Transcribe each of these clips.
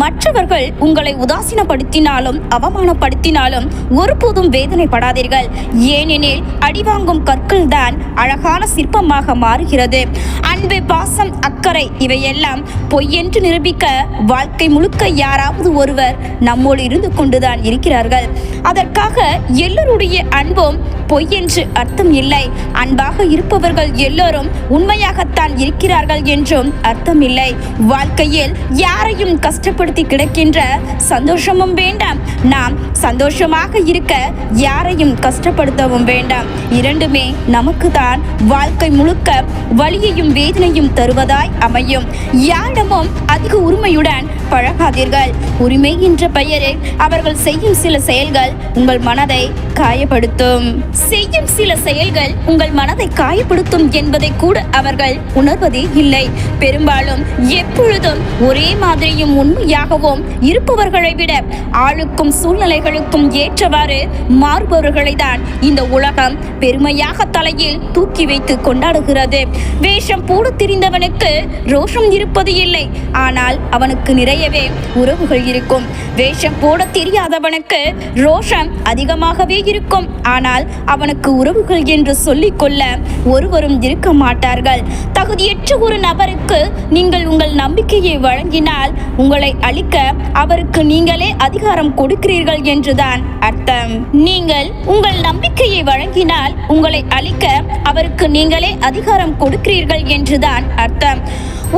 மற்றவர்கள் உங்களை உதாசீனப்படுத்தினாலும் அவமானப்படுத்தினாலும் ஒருபோதும் வேதனைப்படாதீர்கள். ஏனெனில் அடிவாங்கும் கற்கள் தான் அழகான சிற்பமாக மாறுகிறது. அன்பு பாசம் அக்கறை இவையெல்லாம் பொய்யென்று நிரூபிக்க வாழ்க்கை முழுக்க யாராவது ஒருவர் நம்மோடு இருந்து கொண்டுதான் இருக்கிறார்கள். அதற்காக எல்லோருடைய அன்பும் பொய் என்று அர்த்தம் இல்லை. அன்பாக இருப்பவர்கள் எல்லோரும் உண்மையாகத்தான் இருக்கிறார்கள் என்றும் அர்த்தம் இல்லை. வாழ்க்கையில் யாரையும் கஷ்டப்படுத்தி கிடக்கின்ற சந்தோஷமும் வேண்டாம். நாம் சந்தோஷமாக இருக்க யாரையும் கஷ்டப்படுத்தவும் வேண்டாம். இரண்டுமே நமக்கு தான் வாழ்க்கை முழுக்க வலியையும் வேதனையும் தருவதாய் அமையும். யாரிடமும் அதிக உரிமையுடன் பழகாதீர்கள். உரிமை என்ற பெயரில் அவர்கள் செய்யும் சில செயல்கள் உங்கள் மனதை காயப்படுத்தும். செய்யும் சில செயல்கள் உங்கள் மனதை காயப்படுத்தும் என்பதை கூட அவர்கள் உணர்வதே இல்லை. பெரும்பாலும் எப்பொழுதும் ஒரே மாதிரியும் உண்மையாகவும் இருப்பவர்களை விட ஆளுக்கும் சூழ்நிலைகளுக்கும் ஏற்றவாறு மாறுபவர்களை தான் இந்த உலகம் பெருமையாக தலையில் தூக்கி வைத்து கொண்டாடுகிறது. வேஷம் போட தெரிந்தவனுக்கு ரோஷம் இருப்பது இல்லை. ஆனால் அவனுக்கு நிறையவே உறவுகள் இருக்கும். வேஷம் போட தெரியாதவனுக்கு ரோஷம் அதிகமாகவே இருக்கும். ஆனால் அவனுக்கு உறவுகள் என்று சொல்லிக் கொள்ள ஒருவரும் இருக்க மாட்டார்கள். தகுதியற்ற ஒரு நபருக்கு நீங்கள் உங்கள் நம்பிக்கையை வழங்கினால் உங்களை அழிக்க அவருக்கு நீங்களே அதிகாரம் கொடுக்கிறீர்கள் என்றுதான் அர்த்தம். நீங்கள் உங்கள் நம்பிக்கையை வழங்கினால் உங்களை அழிக்க அவருக்கு நீங்களே அதிகாரம் கொடுக்கிறீர்கள் என்றுதான் அர்த்தம்.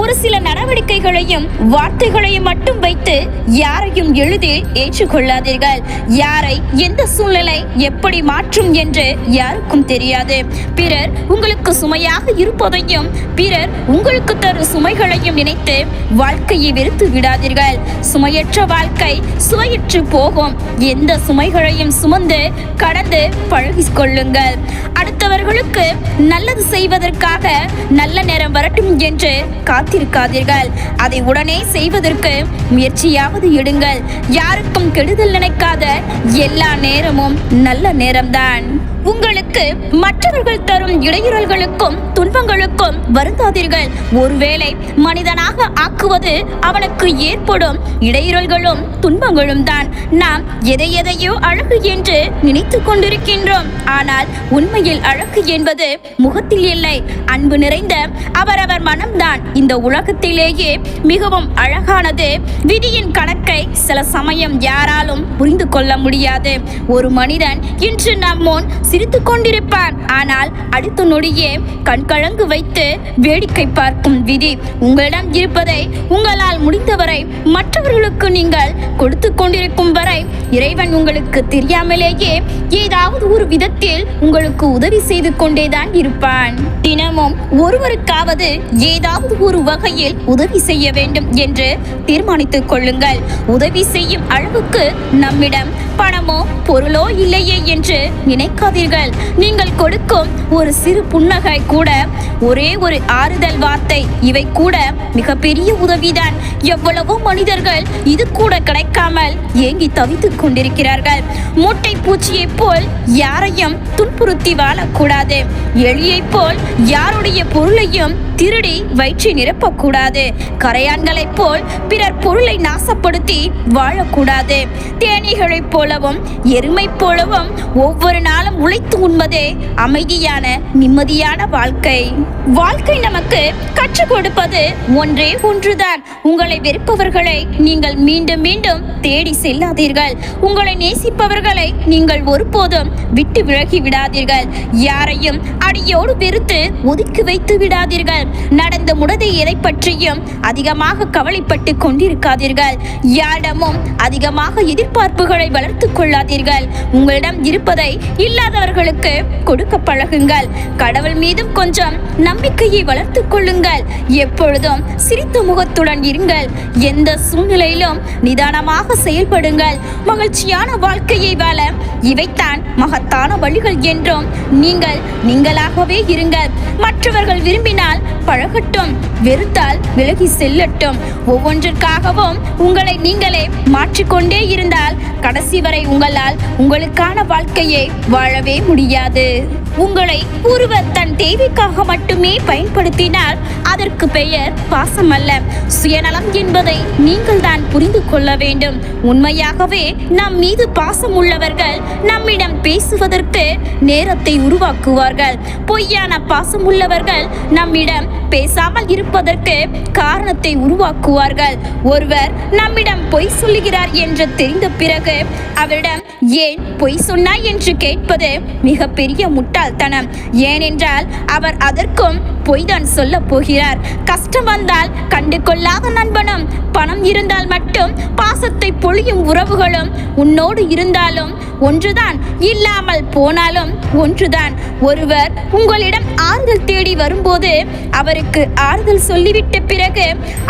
ஒரு சில நடவடிக்கைகளையும் வார்த்தைகளையும் மட்டும் வைத்து யாரையும் எளிதில் ஏற்றுக்கொள்ளாதீர்கள். யாரை எந்த சூழ்நிலை எப்படி மாற்றும் என்று யாருக்கும் தெரியாது. பிறர் உங்களுக்கு சுமையாக இருப்பதையும் பிறர் உங்களுக்கு தரும் சுமைகளையும் நினைத்து வாழ்க்கையை வெறுத்து விடாதீர்கள். சுமையற்ற வாழ்க்கை சுவையற்று போகும். எந்த சுமைகளையும் சுமந்து கடந்து பழகி கொள்ளுங்கள் அடுத்தவர்களுக்கு நல்லது செய்வதற்காக நல்ல நேரம் வரட்டும் என்று காத்திருக்காதீர்கள். அதை உடனே செய்வதற்கு முயற்சியாவது எடுங்கள். யாருக்கும் கெடுதல் நினைக்காத எல்லா நேரமும் நல்ல நேரம்தான். உங்களுக்கு மற்றவர்கள் தரும் இடையூறல்களுக்கும் துன்பங்களுக்கும் வருந்தாதீர்கள். ஒருவேளை மனிதனாக ஆக்குவது அவனுக்கு ஏற்படும் இடையூறல்களும் துன்பங்களும் தான். நாம் எதை எதையோ அழகு என்று நினைத்து கொண்டிருக்கின்றோம். ஆனால் உண்மையில் அழகு என்பது முகத்தில் இல்லை அன்பு நிறைந்த அவரவர் மனம்தான். இந்த உலகத்திலேயே மிகவும் அழகானது. விதியின் கணக்கை சில சமயம் யாராலும் புரிந்து கொள்ள முடியாது. ஒரு மனிதன் இன்று நம் முன் சிரித்து கொண்டிருப்பான் ஆனால் அடுத்த நொடியே கண்கலங்கு வைத்து வேடிக்கை பார்க்கும் விதி உங்களிடம் இருப்பதை உங்களால் முடிந்தவரை மற்றவர்களுக்கு நீங்கள் கொடுத்து கொண்டிருக்கும் வரை இறைவன் உங்களுக்கு தெரியாமலேயே ஏதாவது ஒரு விதத்தில் உங்களுக்கு உதவி செய்து கொண்டேதான் இருப்பான். தினமும் ஒருவருக்காவது ஏதாவது ஒரு வகையில் உதவி செய்ய வேண்டும் என்று தீர்மானித்துக் கொள்ளுங்கள். உதவி செய்யும் அளவுக்கு நம்மிடம் பணமோ பொருளோ இல்லையே என்று நினைக்காதீர்கள். நீங்கள் கொடுக்கும் ஒரு சிறு புன்னகை கூட ஒரே ஒரு ஆறுதல் வார்த்தை இவை கூட மிகப்பெரிய உதவிதான். எவ்வளவோ மனிதர்கள் இது கூட கிடைக்காமல் ஏங்கி தவித்துக் கொண்டிருக்கிறார்கள். மூட்டை பூச்சியைப் போல் யாரையும் துன்புறுத்தி வாழக்கூடாது. எலியைப் போல் யாருடைய பொருளையும் திருடி வயிற்றை நிரப்பக்கூடாது. கரையான்களைப் போல் பிறர் பொருளை நாசப்படுத்தி வாழக்கூடாது. தேனீகளைப் போல் போலவும் எருமை போலவும் ஒவ்வொரு நாளும் உழைத்து உண்பதே அமைதியான நிம்மதியான வாழ்க்கை. வாழ்க்கை நமக்கு கற்றுக் கொடுப்பது ஒன்றே ஒன்றுதான். உங்களை வெறுப்பவர்களை நீங்கள் மீண்டும் மீண்டும் தேடி செல்லாதீர்கள். உங்களை நேசிப்பவர்களை நீங்கள் ஒருபோதும் விட்டு விலகி விடாதீர்கள். யாரையும் அடியோடு வெறுத்து ஒதுக்கி வைத்து விடாதீர்கள். நடந்த முடதை எதை பற்றியும் அதிகமாக கவலைப்பட்டு கொண்டிருக்காதீர்கள். யாரிடமும் அதிகமாக எதிர்பார்ப்புகளை வளர்த்துக் கொள்ளாதீர்கள். உங்களிடம் இருப்பதை இல்லாதவர்களுக்கு கொடுக்க பழகுங்கள். கடவுள் மீதும் கொஞ்சம் நம்பிக்கையை வளர்த்துக் கொள்ளுங்கள். எப்பொழுதும் சிரித்த முகத்துடன் இருங்கள். எந்த சூழ்நிலையிலும் நிதானமாக செயல்படுங்கள். மகிழ்ச்சியான வாழ்க்கையை வாழ இவைத்தான் மகத்தான வழிகள் என்றும் நீங்கள் நீங்களாகவே இருங்கள். மற்றவர்கள் விரும்பினால் பழகட்டும் வெறுத்தால் விலகி செல்லட்டும். ஒவ்வொன்றிற்காகவும் உங்களை நீங்களே மாற்றிக்கொண்டே இருந்தால் கடைசி வரை உங்களால் உங்களுக்கான வாழ்க்கையை வாழவே முடியாது. உங்களை ஒருவர் தன் தேவைக்காக மட்டுமே பயன்படுத்தினால் அதற்கு பெயர் பாசம் அல்ல சுயநலம் என்பதை நீங்கள் தான் புரிந்து கொள்ள வேண்டும். உண்மையாகவே நம் மீது பாசம் உள்ளவர்கள் நம்மிடம் பேசுவதற்கு நேரத்தை உருவாக்குவார்கள். பொய்யான பாசம் உள்ளவர்கள் நம்மிடம் பேசாமல் இருப்பதற்கு காரணத்தை உருவாக்குவார்கள். ஒருவர் நம்மிடம் பொய் சொல்லுகிறார் என்று தெரிந்த பிறகு அவரிடம் ஏன் பொய் சொன்னாய்? என்று கேட்பது மிகப்பெரிய முட்டாள்தனம். ஏனென்றால் அவர் அதற்கும் பொய்தான் சொல்ல போகிறார். கஷ்டம் வந்தால் கண்டு கொள்ளாத நண்பனும் பணம் இருந்தால் மட்டும் பாசத்தை பொழியும் உறவுகளும் உன்னோடு இருந்தாலும் ஒன்றுதான் இல்லாமல் போனாலும் ஒன்றுதான். ஒருவர் உங்களிடம் ஆறுதல் தேடி வரும்போது அவருக்கு ஆறுதல் சொல்லிவிட்ட பிறகு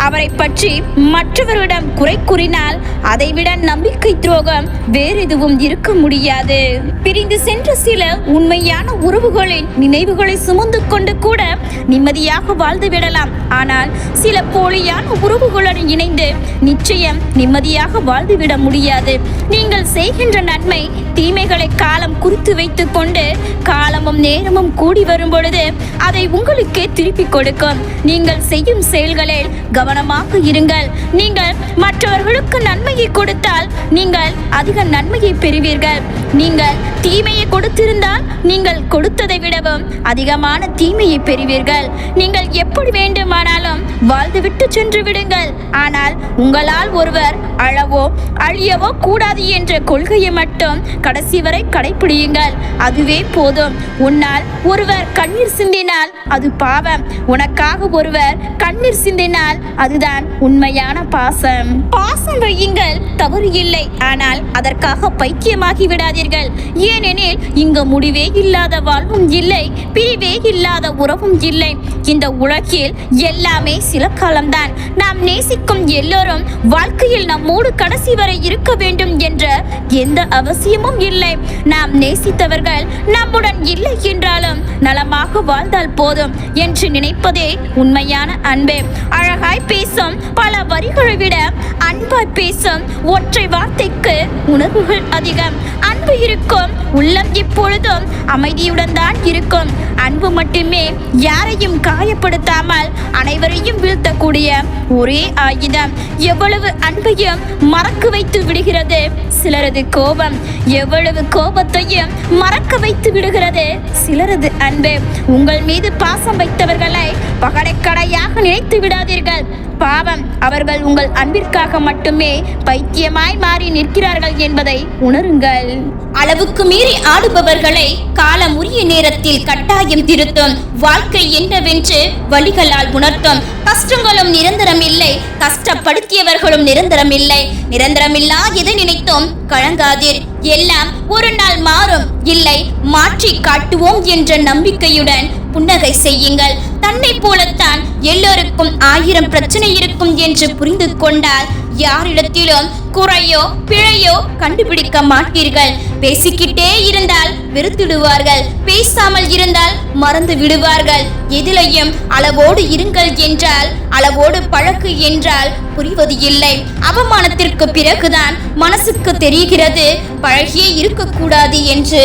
அவரை பற்றி மற்றவரிடம் குறை கூறினால் அதைவிட நம்பிக்கை துரோகம் வேறு எதுவும் இருக்க முடியாது. பிரிந்து சென்ற சில உண்மையான உறவுகளின் நினைவுகளை சுமந்து கொண்டு கூட நிம்மதியாக வாழ்ந்து விடலாம். ஆனால் சில போலியான உறவுகளுடன் இணைந்து நிச்சயம் நிம்மதியாக வாழ்ந்துவிட முடியாது. நீங்கள் செய்கின்ற நன்மை தீமைகளை காலம் குறித்து வைத்துக் கொண்டு காலமும் நேரமும் கூடி வரும் பொழுது அதை உங்களுக்கே திருப்பிக் கொடுக்கும். நீங்கள் செய்யும் செயல்களில் கவனமாக இருங்கள். நீங்கள் மற்றவர்களுக்கு நன்மையை கொடுத்தால் நீங்கள் அதிக நன்மையை பெறுவீர்கள். நீங்கள் தீமையை கொடுத்திருந்தால் நீங்கள் கொடுத்ததை விடவும் அதிகமான தீமையை பெறுவீர்கள். நீங்கள் எப்படி வேண்டுமானாலும் வாழ்ந்துவிட்டு சென்று விடுங்கள். ஆனால் உங்களால் ஒருவர் அழவோ அழியவோ கூடாது என்ற கொள்கையை மட்டும் கடைசி வரை கடைபிடியுங்கள் அதுவே போதும். உன்னால் ஒருவர் கண்ணீர் சிந்தினால் அது பாவம். உனக்காக ஒருவர் கண்ணீர் சிந்தினால் அதுதான் உண்மையான பாசம். பாசம் வையுங்கள் தவறு இல்லை. ஆனால் அதற்காக பைத்தியமாகி விடாதீர்கள். ஏனெனில் இங்கு முடிவே இல்லாத வாழ்வும் இல்லை பிரிவே இல்லாத உறவும் இல்லை. இந்த உலகில் எல்லாமே சில காலம்தான். நாம் நேசிக்கும் எல்லோரும் வாழ்க்கையில் நம்மோடு கடைசி வரை இருக்க வேண்டும் என்ற எந்த அவசியமும் இல்லை. நாம் நேசித்தவர்கள் நம்முடன் இல்லை என்றாலும் நலமாக வாழ்ந்தால் போதும் என்று நினைப்பதே உண்மையான அன்பே. அழகாய் பேசும் பல வரிகளை விட அன்பாய் பேசும் ஒற்றை வார்த்தைக்கு உணர்வுகள் அதிகம். அன்பு இருக்கும் உள்ளம் எப்பொழுதும் அமைதியுடன் தான் இருக்கும். அன்பு மட்டுமே யாரை யாரையும் காயப்படுத்தாமல் அனைவரையும் வீழ்த்தக்கூடிய ஒரே ஆயுதம். எவ்வளவு அன்பையும் மறக்க வைத்து விடுகிறது. சிலரது கோபம் எவ்வளவு கோபத்தையும் மறக்க வைத்து விடுகிறது. சிலரது அன்பு உங்கள் மீது பாசம் வைத்தவர்களை பகடைக்கடையாக நினைத்து விடாதீர்கள். பாவம் அவர்கள் உங்கள் அன்பிற்காக மட்டுமே பைத்தியமாய் மாறி நிற்கிறார்கள் என்பதை உணருங்கள். அளவுக்கு மீறி ஆடுபவர்களை காலம் உரிய நேரத்தில் கட்டாயம் திருத்தும். வாழ்க்கை என்னவென்று வழிகளால் உணர்த்தும். கஷ்டங்களும் நிரந்தரம் இல்லை கஷ்டப்படுத்தியவர்களும் நிரந்தரம் இல்லை நிரந்தரமில்லா எதை நினைத்தும் கழங்காதீர் எல்லாம் ஒரு நாள் மாறும். இல்லை மாற்றி காட்டுவோம் என்ற நம்பிக்கையுடன் புன்னகை செய்யுங்கள். தன்னை போலத்தான் எல்லோருக்கும் ஆயிரம் பிரச்சனை இருக்கும் என்று புரிந்து கொண்டால் யாரிடத்திலும் குறையோ பிழையோ கண்டுபிடிக்க மாட்டீர்கள். பேசிக்கிட்டே இருந்தால் வெறுத்துடுவார்கள். பேசாமல் இருந்தால் மறந்து விடுவார்கள். எதிலையும் அளவோடு இருங்கள் என்றால் அளவோடு பழக்கு என்றால் புரிவது இல்லை. அவமானத்திற்கு பிறகுதான் மனசுக்கு தெரிகிறது பழகியே இருக்கக்கூடாது என்று.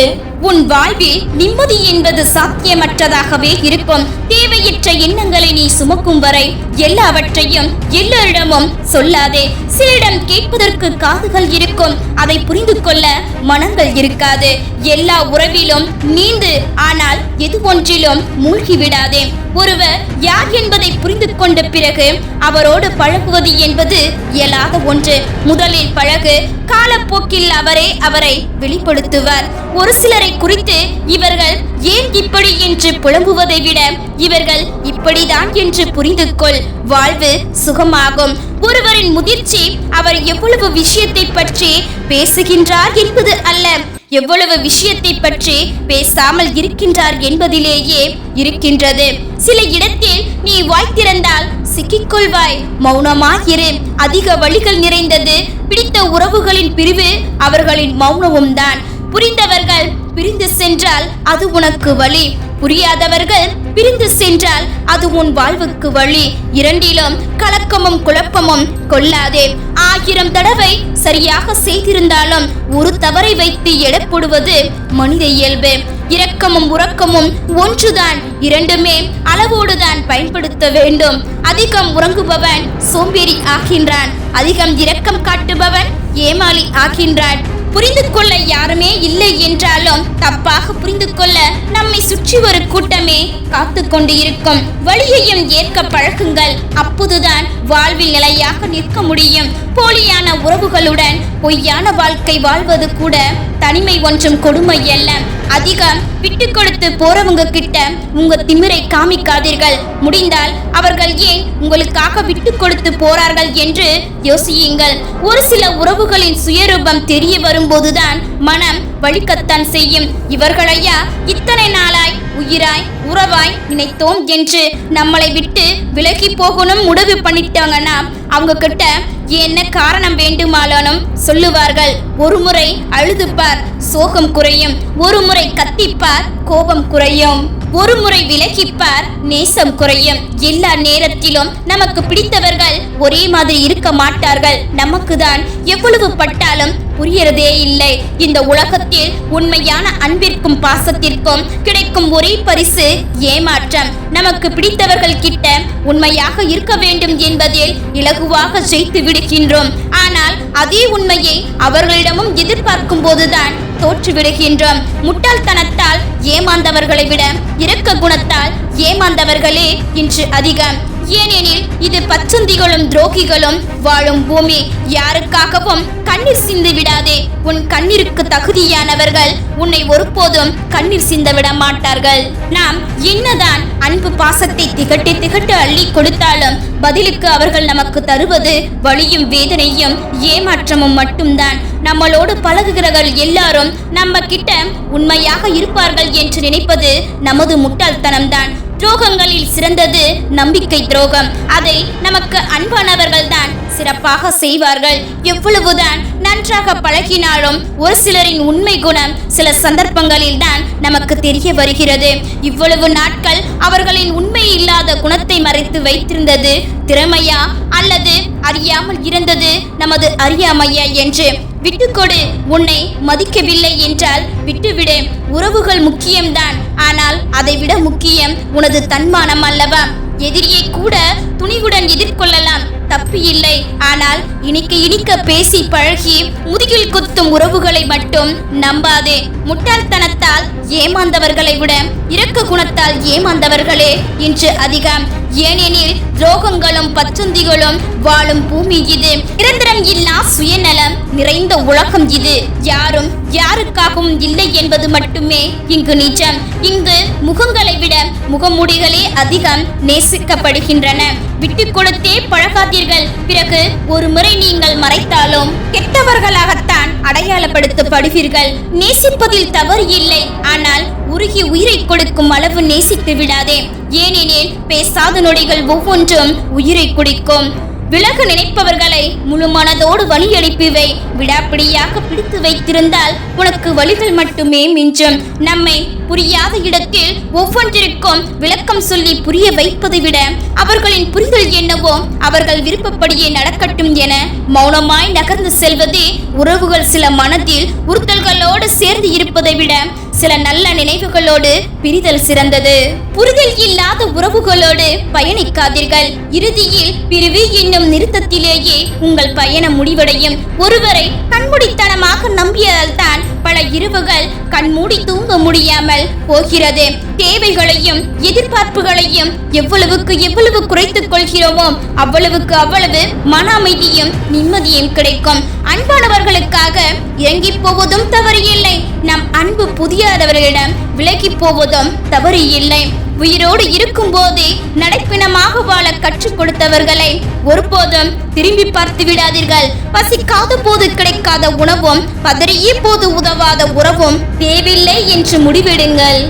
உன் வாழ்வில் நிம்மதி என்பது சாத்தியமற்றதாகவே இருக்கும். தேவையற்ற எண்ணங்களை நீ சுமக்கும் வரை எல்லாவற்றையும் எல்லோரிடமும் சொல்லாதே. சிலரிடம் கேட்பதற்கு காதுகள் இருக்கும். அதை புரிந்து கொள்ள மனங்கள் இருக்காது. எல்லா உறவிலும் நீந்து ஆனால் எது ஒன்றிலும் மூழ்கி விடாதே. ஒருவர் யார் என்பதை புரிந்து கொண்ட பிறகு அவரோடு பழகுவது என்பது இயலாத ஒன்று. முதலில் பழகு காலப்போக்கில் அவரே அவரை வெளிப்படுத்துவார். ஒரு சிலரை குறித்து இவர்கள் ஏன் இப்படி என்று புலம்புவதை விட இவர்கள் இப்படிதான் என்று புரிந்து கொள் வாழ்வு சுகமாகும். ஒருவரின் முதிர்ச்சி அவர் எவ்வளவு விஷயத்தை பற்றி பேசுகின்றார் என்பது அல்ல. எவ்வளவு விஷயத்தை பற்றி பேசாமல் இருக்கின்றார் என்பதிலேயே இருக்கின்றது. சில இடத்தில் நீ வாய் திறந்தால் சிக்கிக்கொள்வாய். மௌனமாயிரு. அதிக வழிகள் நிறைந்தது பிடித்த உறவுகளின் பிரிவு அவர்களின் மௌனமும் தான் புரிந்தவர்கள் பிரிந்து சென்றால் அது உனக்கு வழி. புரியாதவர்கள் பிரிந்து சென்றால் அது உன் வாழ்வுக்கு வழி. இரண்டிலும் கலக்கமும் குழப்பமும் கொள்ளாதே. ஆயிரம் தடவை சரியாக செய்திருந்தாலும் ஒரு தவறை வைத்து எடப்படுவது மனித இயல்பு. இரக்கமும் உறக்கமும் ஒன்றுதான் இரண்டுமே அளவோடுதான் பயன்படுத்த வேண்டும். அதிகம் உறங்குபவன் சோம்பேறி ஆகின்றான். அதிகம் இரக்கம் காட்டுபவன் ஏமாளி ஆகின்றான். புரிந்து கொள்ள யாருமே இல்லை என்றாலும் தப்பாக புரிந்து கொள்ள நம்மை சுற்றி ஒரு கூட்டமே காத்து கொண்டு இருக்கும் வழியையும் ஏற்க பழக்குங்கள் அப்போதுதான் வாழ்வில் நிலையாக நிற்க முடியும். போலியான உறவுகளுடன் பொய்யான வாழ்க்கை வாழ்வது கூட தனிமை ஒன்றும் கொடுமை அல்ல. அதிகம் விட்டு கொடுத்து போறவங்க கிட்ட உங்க திமிரை காமிக்காதீர்கள். முடிந்தால் அவர்கள் ஏன் உங்களுக்காக விட்டு கொடுத்து போறார்கள் என்று யோசியுங்கள். ஒரு சில உறவுகளின் சுயரூபம் தெரிய வரும்போதுதான் மனம் வலிக்கத்தான் செய்யும். இவர்களையா இத்தனை நாளாய் உயிராய் உறவாய் நினைத்தோம் என்று நம்மளை விட்டு விலகி போகணும் முடிவு பண்ணிட்டாங்கன்னா அவங்க கிட்ட என்ன காரணம் வேண்டுமானாலும் சொல்லுவார்கள். ஒரு முறை அழுதுப்பார் சோகம் குறையும். ஒரு முறை கத்திப்பார் கோபம் குறையும். ஒரு முறை விலகிப்பார் நேசம் குறையும். எல்லா நேரத்திலும் நமக்கு பிடித்தவர்கள் ஒரே மாதிரி இருக்க மாட்டார்கள். நமக்கு தான் எவ்வளவு பட்டாலும் புரியறதே இல்லை. இந்த உலகத்தில் உண்மையான அன்பிற்கும் பாசத்திற்கும் கிடைக்கும் ஒரே பரிசு ஏமாற்றம். நமக்கு பிடித்தவர்கள் கிட்ட உண்மையாக இருக்க வேண்டும் என்பதில் இலகுவாக ஜெயித்து விடுகின்றோம். ஆனால் அதே உண்மையை அவர்களிடமும் எதிர்பார்க்கும் போதுதான் தோற்று விடுகின்றோம் முட்டாள்தனத்தால் ஏமாந்தவர்களை விட இரக்க குணத்தால் ஏமாந்தவர்களே இன்று அதிகம். ஏனெனில் இது பச்சந்திகளும் துரோகிகளும் வாழும் பூமி. யாருக்காகவும் கண்ணீர் சிந்து விடாதே. உன் கண்ணீருக்கு தகுதியானவர்கள் உன்னை ஒருபோதும் கண்ணீர் சிந்த விட மாட்டார்கள். நாம் என்னதான் அன்பு பாசத்தை திகட்டி திகட்டு அள்ளி கொடுத்தாலும் பதிலுக்கு அவர்கள் நமக்கு தருவது வலியும் வேதனையும் ஏமாற்றமும் மட்டும்தான். நம்மளோடு பழகுகிறவர்கள் எல்லாரும் நம்ம கிட்ட உண்மையாக இருப்பார்கள் என்று நினைப்பது நமது முட்டாள்தனம்தான். துரோகங்களில் சிறந்தது நம்பிக்கை துரோகம். அதை நமக்கு அன்பானவர்கள் தான் சிறப்பாக செய்வார்கள். எவ்வளவுதான் நன்றாக பழகினாலும் ஒரு சிலரின் உண்மை குணம் சில சந்தர்ப்பங்களில் தான் நமக்கு தெரிய வருகிறது. இவ்வளவு நாட்கள் அவர்களின் உண்மை இல்லாத குணத்தை மறைத்து வைத்திருந்தது திறமையா அல்லது அறியாமல் இருந்தது? நமது அறியாமையா என்று விட்டுக்கொடு. உன்னை மதிக்கவில்லை என்றால் விட்டுவிடு. உறவுகள் முக்கியம்தான். ஆனால் அதை விட முக்கியம் உனது தன்மானம் அல்லவா? எதிரியை கூட துணிவுடன் எதிர்கொள்ளலாம். தப்பு இல்லை ஆனால் இனிக்க இனிக்க பேசி பழகி முதுகில் குத்தும் உறவுகளை மட்டும் நம்பாதே. முட்டாள்தனத்தால் ஏமாந்தவர்களை விட இரக்க குணத்தால் ஏமாந்தவர்களே இன்று அதிகம். ஏனெனில் துரோகங்களும் பச்சந்திகளும் வாழும் பூமி இது. நிரந்தரம் இல்லா சுயநலம் நிறைந்த உலகம் இது. யாரும் யாருக்காகவும் இல்லை என்பது மட்டுமே இங்கு நிஜம். இங்கு முகங்களை விட முகமூடிகளே அதிகம் நேசிக்கப்படுகின்றன. விட்டு கொடுத்தே பழகாதீர்கள். பிறகு ஒரு முறை நீங்கள் மறைத்தாலும் கெட்டவர்களாகத்தான் அடையாளப்படுத்தப்படுவீர்கள். நேசிப்பதில் தவறு இல்லை. ஆனால் உருகி உயிரை கொடுக்கும் அளவு நேசித்து விடாதே. ஏனெனில் பேசாத நொடிகள் ஒவ்வொன்றும் உயிரை குடிக்கும். விலக நினைப்பவர்களை முழு மனதோடு விடாப்பிடியாக பிடித்து வைத்திருந்தால் உனக்கு வழிகள் மட்டுமே மிஞ்சும். நம்மை புரியாத இடத்தில் ஒவ்வொன்றிற்கும் விளக்கம் சொல்லி புரிய வைப்பதை விட அவர்களின் புரிதல் என்னவோ அவர்கள் விருப்பப்படியே நடக்கட்டும் என மௌனமாய் நகர்ந்து செல்வதே உறவுகள் சில மனதில் உறுத்தல்களோடு சேர்ந்து இருப்பதை விட சில நல்ல நினைவுகளோடு பிரிதல் சிறந்தது. புரிதல் இல்லாத உறவுகளோடு பயணிக்காதீர்கள். இறுதியில் பிரிவு என்னும் நிறுத்தத்திலேயே உங்கள் பயணம் முடிவடையும். ஒருவரை கண்மூடித்தனமாக நம்பியதால்தான் பல இரவுகள் கண்மூடி தூங்க முடியாமல் போகிறது. தேவைகளையும் எதிர்பார்ப்புகளையும் எவ்வளவுக்கு எவ்வளவு குறைத்துக் கொள்கிறோமோ அவ்வளவுக்கு அவ்வளவு மன அமைதியும் நிம்மதியும் கிடைக்கும். அன்பானவர்களுக்காக இறங்கி போவதும் தவறு இல்லை புதியாதவர்களிடம் விலகி போவதும் தவறு இல்லை உயிரோடு இருக்கும் போதே நடைப்பினமாக வாழ கற்றுக் கொடுத்தவர்களை ஒருபோதும் திரும்பி பார்த்து விடாதீர்கள். பசிக்காத போது கிடைக்காத உணவும் பதறிய போது உதவாத உறவும் தேவையில்லை என்று முடிவெடுங்கள்.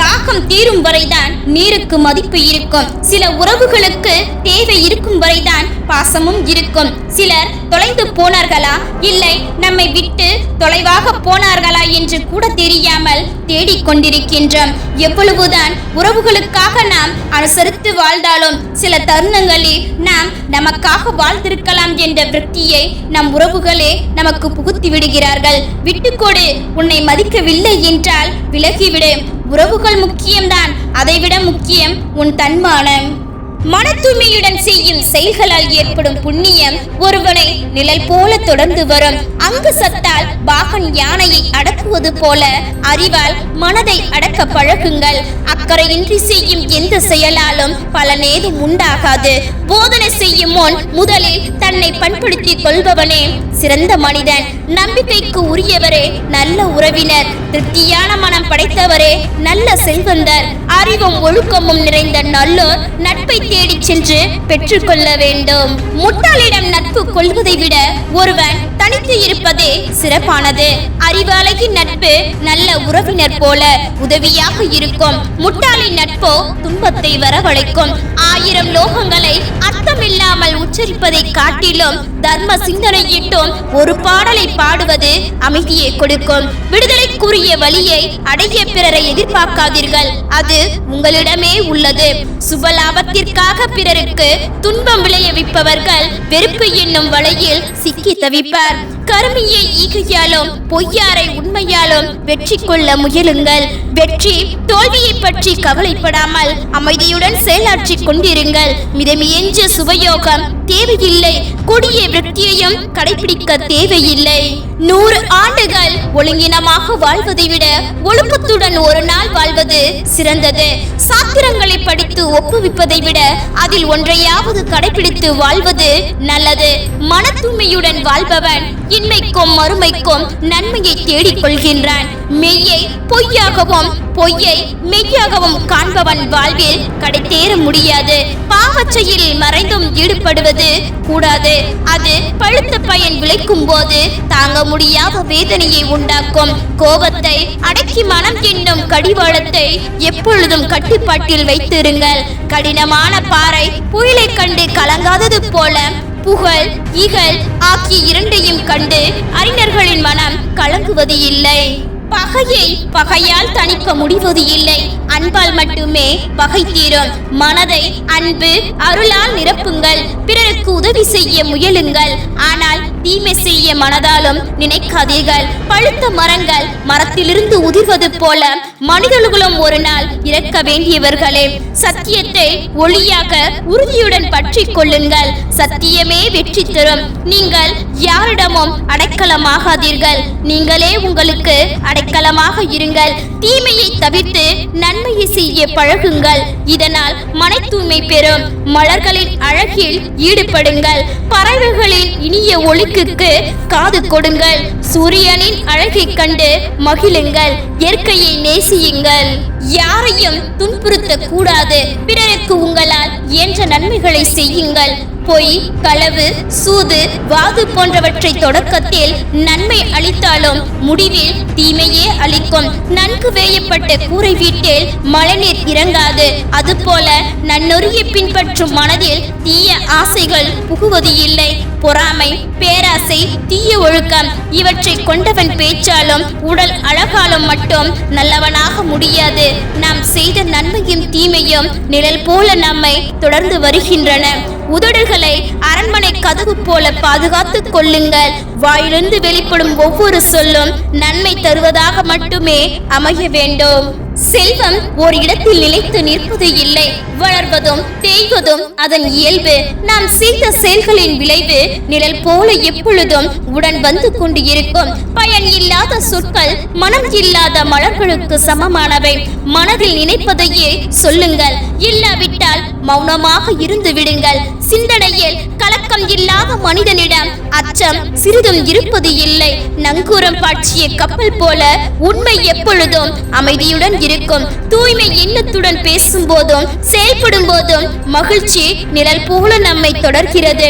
தாகம் தீரும் வரைதான் நீருக்கு மதிப்பு இருக்கும். சில உறவுகளுக்கு தேவை இருக்கும் வரைதான் பாசமும் இருக்கும். சிலர் தொலைந்து போனார்களா? இல்லை நம்மை விட்டு தொலைவாக போனார்களா என்று கூட தெரியாமல் தேடிக் கொண்டிருக்கின்றோம். எவ்வளவுதான் உறவுகளுக்காக நாம் அனுசரித்து வாழ்ந்தாலும் சில தருணங்களில் நாம் நமக்காக வாழ்ந்திருக்கலாம் என்ற விரக்தியை நம் உறவுகளே நமக்கு புகுத்தி விடுகிறார்கள். விட்டுக்கொடு உன்னை மதிக்கவில்லை என்றால் விலகிவிடு. உறவுகள் முக்கியம்தான் அதைவிட முக்கியம் உன் தன்மானம். மன தூய்மையுடன் செய்யும் செயல்களால் ஏற்படும் புண்ணியம் ஒருவனை நிழல் போல தொடர்ந்து வரும். அங்கு சத்தால் பாகன் யானையை அடக்குவது போல அறிவால் மனதை அடக்க பழகுங்கள். அக்கறையின்றி செய்யும் எந்த செயலாலும் பலனேதும் உண்டாகாது. போதனை செய்யும் முன் முதலில் தன்னை பண்படுத்திக் கொள்பவனே சிறந்த மனிதன். நம்பிக்கைக்கு உரியவரே நல்ல உறவினர். திருப்தியான மனம் படைத்தவரே நல்ல செல்வந்தர். அறிவும் ஒழுக்கமும் நிறைந்த நல்லோர் நட்பை தேடி சென்று பெற்றுக்கொள்ள வேண்டும். முட்டாளிடம் நட்பு கொள்வதை விட ஒருவன் தனித்து இருப்பதே சிறப்பானது. அறிவாளகின் நட்பு நல்ல உறவினர் போல உதவியாக இருக்கும். முட்டாளின் நட்போ துன்பத்தை வரவழைக்கும். ஆயிரம் லோகங்களை அர்த்தமில்லாமல் உச்சரிப்பதை காட்டிலும் தர்ம சிந்தனையிட்டும் ஒரு பாடலை பாடுவது அமைதியை கொடுக்கும். விடுதலைக்குரிய வழியை அடைய பிறரை எதிர்பார்க்காதீர்கள். அது உங்களிடமே உள்ளது. சுபலாபத்திற்காக பிறருக்கு துன்பம் விளைவிப்பவர்கள் வெறுப்பு என்னும் வலையில் சிக்கி தவிப்பார். கருமையை ஈகையாலும் பொய்யாரை உண்மையாலும் வெற்றி கொள்ள முயலுங்கள். வெற்றி தோல்வியை பற்றி கவலைப்படாமல் அமைதியுடன் செயலாற்றி கொண்டிருங்கள். மிதமியஞ்ச சுபயோகம் தேவையில்லை. கொடிய விரக்தியையும் கடைபிடிக்க தேவையில்லை. நூறு ஆண்டுகள் ஒழுங்கினமாக வாழ்வதை விட ஒழுக்கத்துடன் ஒரு நாள் வாழ்வது சிறந்தது. சாத்திரங்களை படித்து ஒப்புவிப்பதை விட அதில் ஒன்றையாவது கடைபிடித்து வாழ்வது நல்லது. மன தூய்மையுடன் வாழ்பவன் இன்மைக்கும் மறுமைக்கும் நன்மையை தேடிக் கொள்கின்றான் மெய்யை பொய்யாகவும் பொய்யை மெய்யாகவும் காண்பவன் வாழ்வில் கடைத்தேற முடியாது. பாகச்சையில் மறைந்தும் ஈடுபடுவது கூடாது. அது பழுத்த பயன் விளைக்கும் போது தாங்க முடியாத வேதனையை உண்டாக்கும். கோபத்தை அடக்கி மனம் என்னும் கடிவாளத்தை எப்பொழுதும் கட்டுப்பாட்டில் வைத்திருங்கள். கடினமான பாறை புயலை கண்டு கலங்காதது போல புகழ் இகழ் ஆகிய இரண்டையும் கண்டு அறிஞர்களின் மனம் கலங்குவது இல்லை. பகையை பகையால் தணிக்க முடிவது இல்லை. அன்பால் மட்டுமே பகை தீரும். மனதை அன்பு அருளால் நிரப்புங்கள். பிறருக்கு உதவி செய்ய முயலுங்கள். ஆனால் தீமை செய்ய மனதாலும் நினைக்காதீர்கள். பழுத்த மரங்கள் மரத்திலிருந்து உதிர்வது போல மனிதர்களும் ஒரு நாள் இறக்க வேண்டியவர்களே. சத்தியத்தை ஒளியாக உறுதியுடன் பற்றி கொள்ளுங்கள். சத்தியமே வெற்றி தரும். நீங்கள் யாரிடமும் அடைக்கலமாகாதீர்கள். நீங்களே உங்களுக்கு அடைக்கலமாக இருங்கள். தீமையை தவிர்த்து நன்மையை செய்ய பழகுங்கள். இதனால் மன தூய்மை பெறும். மலர்களின் அழகில் ஈடுபடுங்கள். பறவைகளின் இனிய ஒளி ஒழுக்குக்கு காது கொடுங்கள். சூரியனின் அழகை கண்டு மகிழுங்கள். இயற்கையை நேசியுங்கள். யாரையும் துன்புறுத்த கூடாது பிறருக்கு உங்களால் இயன்ற நன்மைகளை செய்யுங்கள். பொய் களவு சூது வாது போன்றவற்றை தொடக்கத்தில் நன்மை அளித்தாலும் முடிவில் தீமையே அளிக்கும். நன்கு வேயப்பட்ட கூரை வீட்டில் மழைநீர் இறங்காது. அதுபோல நன்னொறியை பின்பற்றும் மனதில் தீய ஆசைகள் புகுவது இல்லை. பொறாமை பேராசை தீய ஒழுக்கம் இவற்றை கொண்டவன் பேச்சாலும் உடல் அழகாலும் மட்டும் நல்லவனாக முடியாது. நாம் செய்த நன்மையும் தீமையும் நிழல் போல நம்மை தொடர்ந்து வருகின்றன. உதடுகள் அரண்மனை கதவு போல பாதுகாத்துக் கொள்ளுங்கள். வாயிலிருந்து வெளிப்படும் ஒவ்வொரு சொல்லும் நன்மை தருவதாக மட்டுமே அமைய வேண்டும். செல்வம் ஒரு இடத்தில் நிலைத்து நிற்பது இல்லை. வளர்வதும் தேய்வதும் அதன் இயல்பு. நாம் செய்த செயல்களின் விளைவு நிழல் போல எப்பொழுதும் உடன் வந்து கொண்டு இருக்கும் பயன் இல்லாத சொற்கள் மனம் இல்லாத மலர்களுக்கு சமமானவை. மனதில் நினைப்பதையே சொல்லுங்கள். இல்லாவிட்டால் மௌனமாக இருந்து விடுங்கள். சிந்தனையில் கலக்கம் இல்லாத மனிதனிடம் அச்சம் சிறிது சிறிதும் இருப்பது இல்லை. நங்கூரம் பாய்ச்சிய கப்பல் போல உண்மை எப்பொழுதும் அமைதியுடன் இருக்கும். தூய்மை எண்ணத்துடன் பேசும் போதும் செயல்படும் போதும் மகிழ்ச்சி நிழல் போல நம்மை தொடர்கிறது.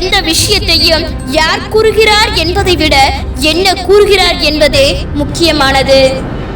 எந்த விஷயத்தையும் யார் கூறுகிறார் என்பதை விட என்ன கூறுகிறார் என்பதே முக்கியமானது.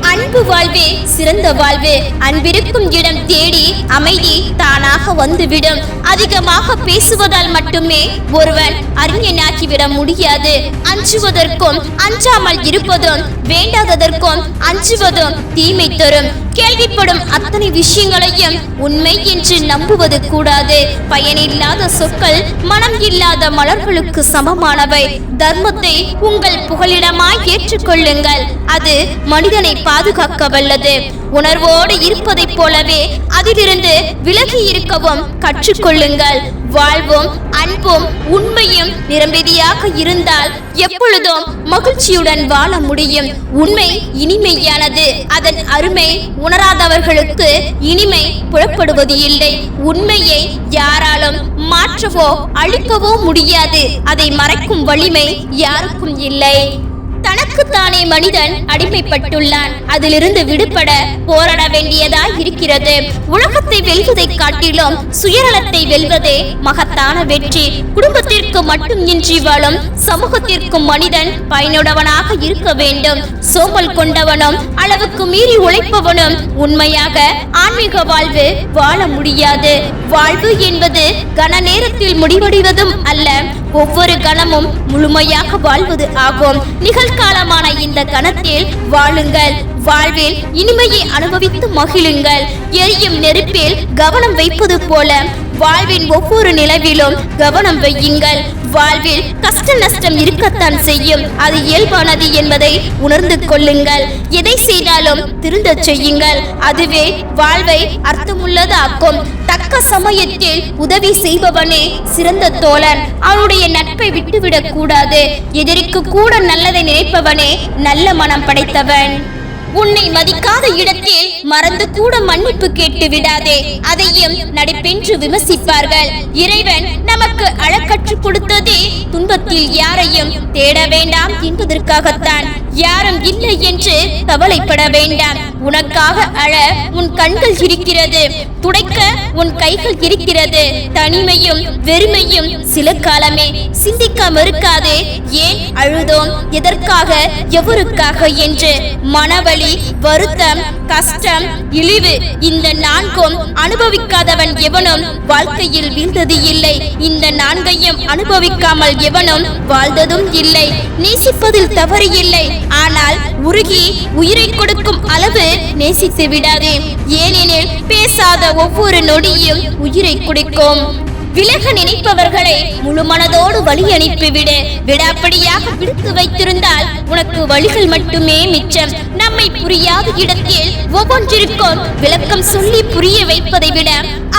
அன்பு வாழ்வே சிறந்த வாழ்வு. அன்பிருக்கும் இடம் தேடி அமைதி தானாக வந்துவிடும். அதிகமாக பேசுவதால் மட்டுமே ஒருவன் அறிஞனாகிவிட முடியாது. அஞ்சுவதற்கும் அஞ்சாமல் இருப்பதும் வேண்டாததற்கும் அஞ்சுவதும் தீமை தரும். கேள்விப்படும் அத்தனை விஷயங்களையும் உண்மை என்று நம்புவது கூடாது. பயனில்லாத சொற்கள் மனம் இல்லாத மலர்களுக்கு சமமானவை. தர்மத்தை உங்கள் புகலிடமாய் ஏற்றுக்கொள்ளுங்கள். அது மனிதனை பாதுகாக்க வல்லது. உணர்வோடு இருப்பதைப் போலவே அதிலிருந்து விலகி இருக்கவும் கற்றுக்கொள்ளுங்கள். வாழ்வும் அன்பும் உண்மையும் நிரம்பிதியாக இருந்தால் எப்பொழுதும் மகிழ்ச்சியுடன் வாழ முடியும். உண்மை இனிமையானது. அதன் அருமை உணராதவர்களுக்கு இனிமை புலப்படுவது இல்லை. உண்மையை யாராலும் மாற்றவோ அழிக்கவோ முடியாது. அதை மறைக்கும் வலிமை யாருக்கும் இல்லை. தனக்குத்தானே மனிதன் அடிமைப்பட்டுள்ளான். அதிலிருந்து விடுபட போராட வேண்டியதாய் இருக்கிறது. உலகத்தை வெல்வதை காட்டிலும் சுயநலத்தை வெல்வதே மகத்தான வெற்றி. குடும்பத்திற்கு மட்டும் இன்றி வாழும் சமூகத்திற்கும் மனிதன் பயனுடவனாக இருக்க வேண்டும். சோம்பல் கொண்டவனும் அளவுக்கு மீறி உழைப்பவனும் உண்மையாக ஆன்மீக வாழ்வு வாழ முடியாது. வாழ்வு என்பது கன நேரத்தில் முடிவடைவதும் அல்ல ஒவ்வொரு கணமும் முழுமையாக வாழ்வது ஆகும். நிகழ்காலமான இந்த கணத்தில் வாழுங்கள். வாழ்வில் இனிமையை அனுபவித்து மகிழுங்கள். எரியும் நெருப்பில் கவனம் வைப்பது போல வாழ்வின் ஒவ்வொரு நிலவிலும் கவனம் வையுங்கள். வாழ்வில் கஷ்ட நஷ்டம் இருக்கத்தான் செய்யும். அது இயல்பானது என்பதை உணர்ந்து கொள்ளுங்கள். எதை செய்தாலும் திருந்தச் செய்யுங்கள். அதுவே வாழ்வை அர்த்தமுள்ளதாக்கும். தக்க சமயத்தில் உதவி செய்பவனே சிறந்த தோழன். அவனுடைய நட்பை விட்டுவிடக் கூடாது. எதிரிக்கு கூட நல்லதை நினைப்பவனே நல்ல மனம் படைத்தவன். உன்னை மதிக்காத இடத்தில் மறந்து கூட மன்னிப்பு கேட்டு விடாதே. அதையும் நடிப்பென்று விமர்சிப்பார்கள். இறைவன் நமக்கு அழக்கற்றுக் கொடுத்ததே துன்பத்தில் யாரையும் தேட வேண்டாம் என்பதற்காகத்தான். யாரும் இல்லை என்று கவலைப்பட வேண்டாம். உனக்காக அழ உன் கண்கள் இருக்கிறது. துடைக்க உன் கைகள் இருக்கிறது. தனிமையும் வெறுமையும் சில காலமே. சிந்திக்க மறுக்காது. ஏன் அழுதோம்? எதற்காக? எவருக்காக? என்று மனவலி வருத்தம் கஷ்டம் இழிவு இந்த நான்கும் அனுபவிக்காதவன் எவனும் வாழ்க்கையில் வீழ்ந்தது இல்லை. இந்த நான்கையும் அனுபவிக்காமல் எவனும் வாழ்ந்ததும் இல்லை. நேசிப்பதில் தவறு இல்லை. ஆனால் உருகி உயிரை கொடுக்கும் அளவு நேசித்து விடாதே. ஏனெனில் பேசாத ஒவ்வொரு நொடியும் உயிரை குடிக்கும். விலக நினைப்பவர்களை முழு மனதோடு வழி அனுப்பிவிடு. விடாப்படியாக பிடித்து வைத்திருந்தால் உனக்கு வழிகள் மட்டுமே மிச்சம். நம்மை புரியாத இடத்தில் ஒவ்வொன்றிற்கும் விளக்கம் சொல்லி புரிய வைப்பதை விட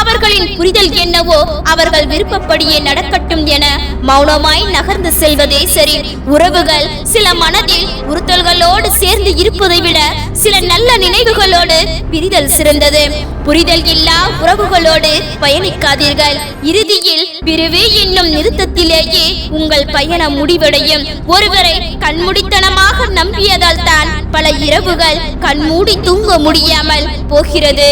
அவர்களின் புரிதல் என்னவோ அவர்கள் விருப்பப்படியே நடக்கட்டும் என மௌனமாய் நகர்ந்து செல்வதே சரி. உறவுகள் சில மனதில் உறுத்தல்களோடு சேர்ந்து இருப்பதை விட சில நல்ல நினைவுகளோடு பிரிதல் சிறந்தது. புரிதல் இல்லா உறவுகளோடு பயணிக்காதீர்கள். இறுதியில் பிரிவு என்னும் நிறுத்தத்திலேயே உங்கள் பயணம் முடிவடையும். ஒருவரை கண்முடித்தனமாக நம்பியதால் தான் பல இரவுகள் கண்மூடி தூங்க முடியாமல் போகிறது.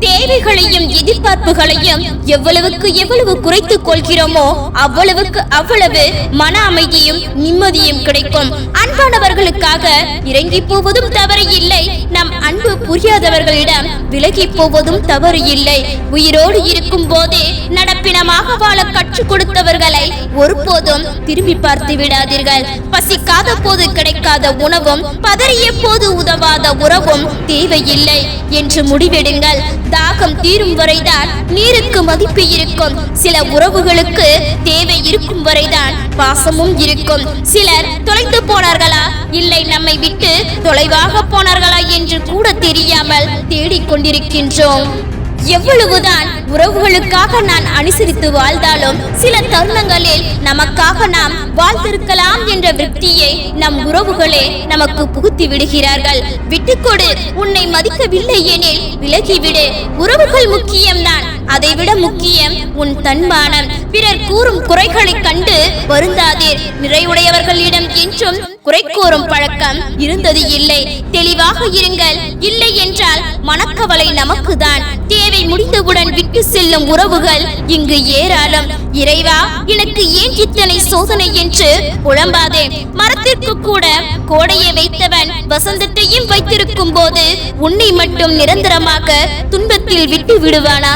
தேவைகளையும் எதிர்பார்ப்புகளையும் எவ்வளவுக்கு எவ்வளவு குறைத்துக் கொள்கிறோமோ அவ்வளவுக்கு அவ்வளவு மன அமைதியும் நிம்மதியும் கிடைக்கும். அன்பானவர்களுக்காக இறங்கி போவதும் தவறு இல்லை. நம் அன்பு புரியாதவர்களிடம் விலகி போவதும் தவறு இல்லை. உயிரோடு இருக்கும் போதே நடப்பினமாக வாழ கற்றுக் கொடுத்தவர்களை ஒருபோதும் திரும்பி பார்த்து விடாதீர்கள். பசிக்காத போது கிடைக்காத உணவும் பதறிய போது உதவாத உறவும் தேவையில்லை என்று முடிவெடுங்கள். தாகம் தீரும் வரைதான் நீருக்கு மதிப்பு இருக்கும். சில உறவுகளுக்கு தேவை இருக்கும் வரைதான் பாசமும் இருக்கும். சிலர் தொலைந்து போனார்களா? இல்லை நம்மை விட்டு தொலைவாக போனார்களா என்று கூட தெரியாமல் தேடிக்கொண்டிருக்கின்றோம். எவ்வளவுதான் உறவுகளுக்காக நான் அனுசரித்து வாழ்ந்தாலும் சில தருணங்களில் நமக்காக நாம் வாழ்ந்திருக்கலாம் என்ற விருத்தியை நம் உறவுகளே நமக்கு புகுத்தி விடுகிறார்கள். விட்டுக்கொடு உன்னை மதிக்கவில்லை எனில் விலகிவிடு. உறவுகள் முக்கியம்தான் அதைவிட முக்கியம் உன் தன்மானம். பிறர் கூறும் குறைகளை கண்டு வருந்தாதீர். நிறைவுடையவர்களிடம் என்றும் குறை கூறும் பழக்கம் இருந்தது இல்லை. தெளிவாக இருங்கள். இல்லை என்றால் மனக்கவலை நமக்குதான். தேவை முடிந்தவுடன் விட்டு கெட்டு செல்லும் உறவுகள் இங்கு ஏராளம். இறைவா எனக்கு ஏன் இத்தனை சோதனை என்று புலம்பாதே. மரத்திற்கு கூட கோடையை வைத்தவன் வசந்தத்தையும் வைத்திருக்கும் போது உன்னை மட்டும் நிரந்தரமாக துன்பத்தில் விட்டு விடுவானா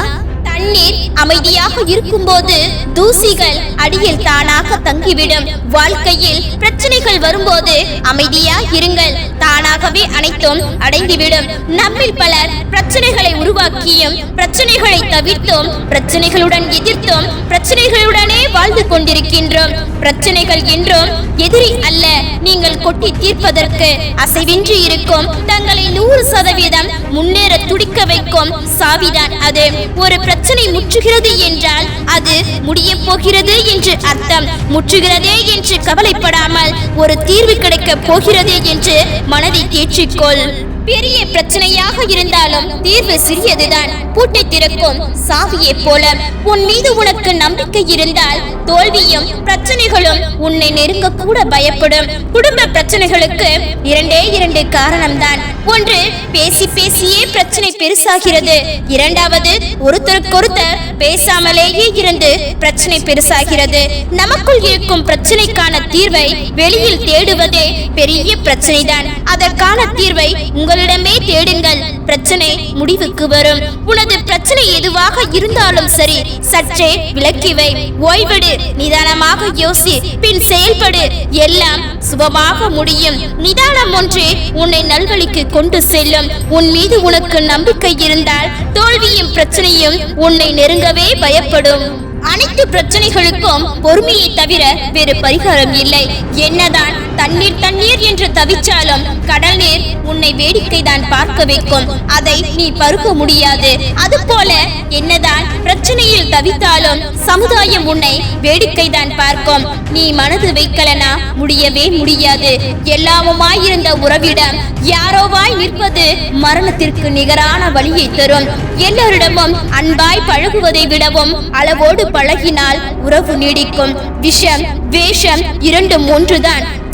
தண்ணீர் அமைதியாக இருக்கும்போது தூசிகள் அடியில் தானாக தங்கிவிடும். வாழ்க்கையில் பிரச்சனைகள் வரும்போது அமைதியா இருங்கள். தானாகவே அனைத்தும் அடைந்துவிடும் நம்மில் பலர் பிரச்சனைகளை உருவாக்கியும் பிரச்சனைகளை தவிர்த்தும் பிரச்சனைகளுடன் எதிர்த்தும் பிரச்சனைகளுடனே வாழ்ந்து கொண்டிருக்கின்றோம். பிரச்சனைகள் என்றும் எதிரி அல்ல. நீங்கள் கொட்டி தீர்ப்பதற்கு அசைவின்றி இருக்கும். தங்களை நூறு சதவீதம் முன்னேற துடிக்க வைக்கும் சாவிதான் அது. ஒரு பிரச்சனை முற்றுகிறது என்றால் அது முடிய போகிறது என்று அர்த்தம். முற்றுகிறதே என்று கவலைப்படாமல் ஒரு தீர்வு கிடைக்க போகிறது என்று மனதை தேற்றிக்கொள் பெரிய பிரச்சனையாக இருந்தாலும் தீர்வு சிறியதுதான். பூட்டை திறக்கும் சாவியை போல. உன் மீது உனக்கு நம்பிக்கை இருந்தால் தோல்வியும் பிரச்சனைகளும் உன்னை நெருங்க கூட பயப்படும். குடும்ப பிரச்சனைகளுக்கு இரண்டே இரண்டு காரணம்தான். ஒன்று பேசி பேசியே பிரச்சனை பெருசாகிறது. இரண்டாவது ஒருத்தர் பேசாமலேயே இருந்து பிரச்சனை பெருசாகிறது. நமக்குள் இருக்கும் பிரச்சனைக்கான தீர்வை வெளியில் தேடுவதே பெரிய பிரச்சனை தான் அதற்கான தீர்வை உங்களிடமே தேடுங்கள். பிரச்சனை முடிவுக்கு வரும். உனது பிரச்சனை எதுவாக இருந்தாலும் சரி சற்றே விளக்கிவை ஓய்விடு ஓய்வெடு. நிதானமாக யோசி. பின் செயல்படு. எல்லாம் சுபமாக முடியும். நிதானம் ஒன்றே உன்னை நல்வழிக்கு கொண்டு செல்லும். உன் மீது உனக்கு நம்பிக்கை இருந்தால் தோல்வியும் பிரச்சனையும் உன்னை நெருங்கவே பயப்படும். அனைத்து பிரச்சனைகளுக்கும் பொறுமையை தவிர வேறு பரிகாரம் இல்லை. என்னதான் தண்ணீர் தண்ணீர் என்று தவிச்சாலும் கடல் நீர் உன்னை வேடிக்கை தான் பார்க்க வைக்கும். அதை நீ பருக்க முடியாது. அதுபோல என்னதான் பிரச்சனையில் தவித்தாலும் சமுதாயம் உன்னை வேடிக்கை தான் பார்க்கும். நீ மனது வைக்கலனா முடியவே முடியாது. எல்லாமுமாயிருந்த உறவிடம் யாரோவாய் நிற்பது மரணத்திற்கு நிகரான வழியை தரும். எல்லோரிடமும் அன்பாய் பழகுவதை விடவும் அளவோடு பழகினால் உறவு நீடிக்கும். விஷம் வேஷம் இரண்டு மூன்று தான்.